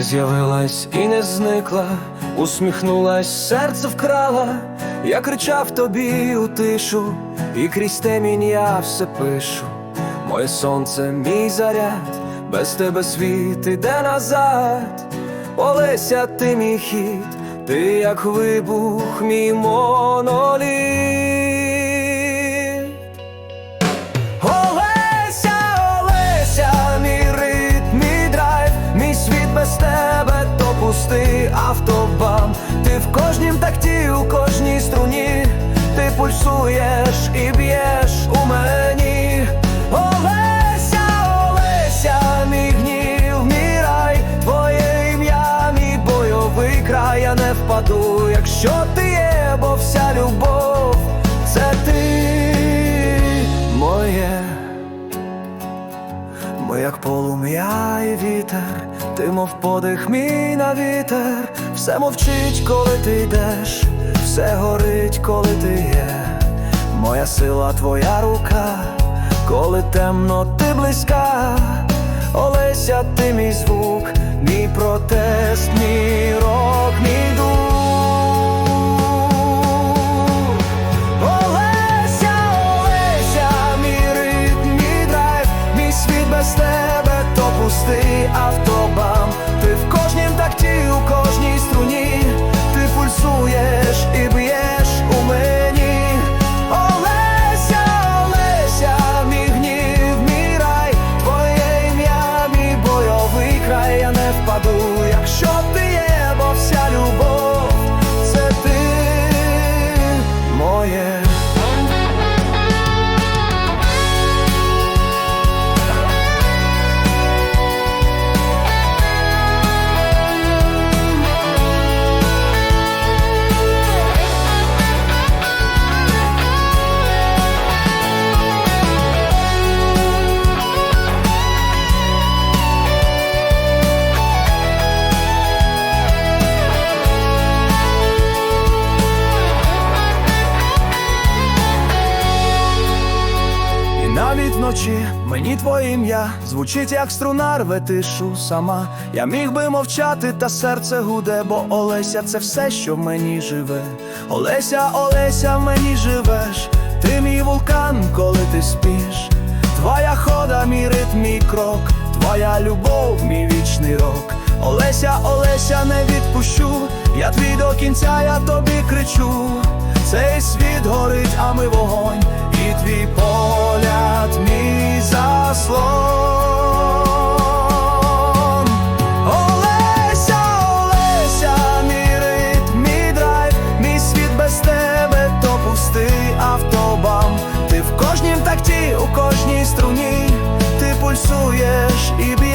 З'явилась і не зникла, усміхнулась, серце вкрала, я кричав тобі у тишу, і крізь темінь я все пишу. Моє сонце, мій заряд, без тебе світ іде назад. Олеся, ти мій хід, ти як вибух, мій моноліт. Кожнім такті, у кожній струні, ти пульсуєш і б'єш у мені. Олеся, Олеся, мій гнів, мій твоє ім'я, мій бойовий край, я не впаду, якщо ти є, бо вся любов, це ти. Моє. Ми як полум'я і вітер, ти мов подих мій на вітер, все мовчить, коли ти йдеш, все горить, коли ти є. Моя сила, твоя рука, коли темно, ти близька. Олеся, ти мій звук, мій протест, мій рок, мій дух. Без тебе то пустий автобам. Навіть вночі мені твоє ім'я звучить як струна рве тишу сама. Я міг би мовчати, та серце гуде, бо Олеся це все, що в мені живе. Олеся, Олеся, в мені живеш. Ти мій вулкан, коли ти спиш. Твоя хода, мій ритм, мій крок, твоя любов, мій вічний рок. Олеся, Олеся, не відпущу. Я твій до кінця, я тобі кричу. Цей світ горить, а ми вогонь, і твій погляд, psuješ i bi